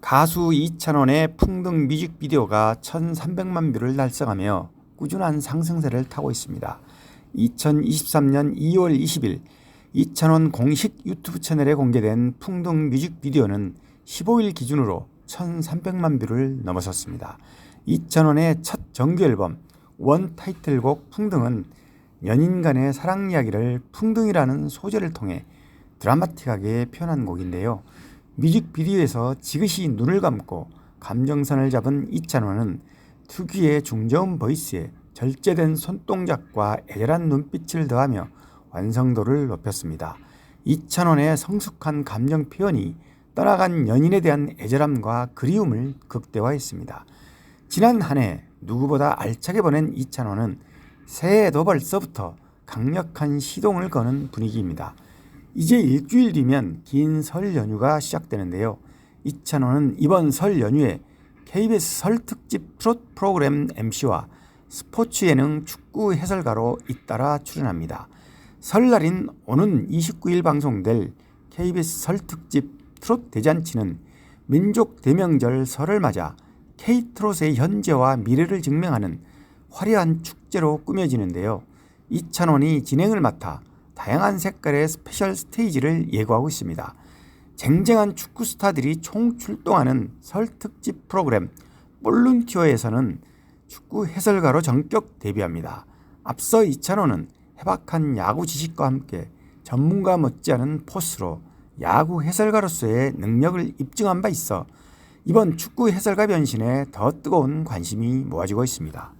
가수 이찬원의 풍등 뮤직비디오가 1,300만 뷰를 달성하며 꾸준한 상승세를 타고 있습니다. 2023년 2월 20일 이찬원 공식 유튜브 채널에 공개된 풍등 뮤직비디오는 15일 기준으로 1,300만 뷰를 넘어섰습니다. 이찬원의 첫 정규 앨범 원 타이틀곡 풍등은 연인 간의 사랑 이야기를 풍등이라는 소재를 통해 드라마틱하게 표현한 곡인데요. 뮤직비디오에서 지그시 눈을 감고 감정선을 잡은 이찬원은 특유의 중저음 보이스에 절제된 손동작과 애절한 눈빛을 더하며 완성도를 높였습니다. 이찬원의 성숙한 감정 표현이 떠나간 연인에 대한 애절함과 그리움을 극대화했습니다. 지난 한 해 누구보다 알차게 보낸 이찬원은 새해에도 벌써부터 강력한 시동을 거는 분위기입니다. 이제 일주일 뒤면 긴 설 연휴가 시작되는데요. 이찬원은 이번 설 연휴에 KBS 설 특집 트롯 프로그램 MC와 스포츠 예능 축구 해설가로 잇따라 출연합니다. 설날인 오는 29일 방송될 KBS 설 특집 트롯 대잔치는 민족 대명절 설을 맞아 K트롯의 현재와 미래를 증명하는 화려한 축제로 꾸며지는데요. 이찬원이 진행을 맡아 다양한 색깔의 스페셜 스테이지를 예고하고 있습니다. 쟁쟁한 축구 스타들이 총출동하는 설 특집 프로그램 볼룬티어에서는 축구 해설가로 전격 데뷔합니다. 앞서 이찬원은 해박한 야구 지식과 함께 전문가 못지않은 포스로 야구 해설가로서의 능력을 입증한 바 있어 이번 축구 해설가 변신에 더 뜨거운 관심이 모아지고 있습니다.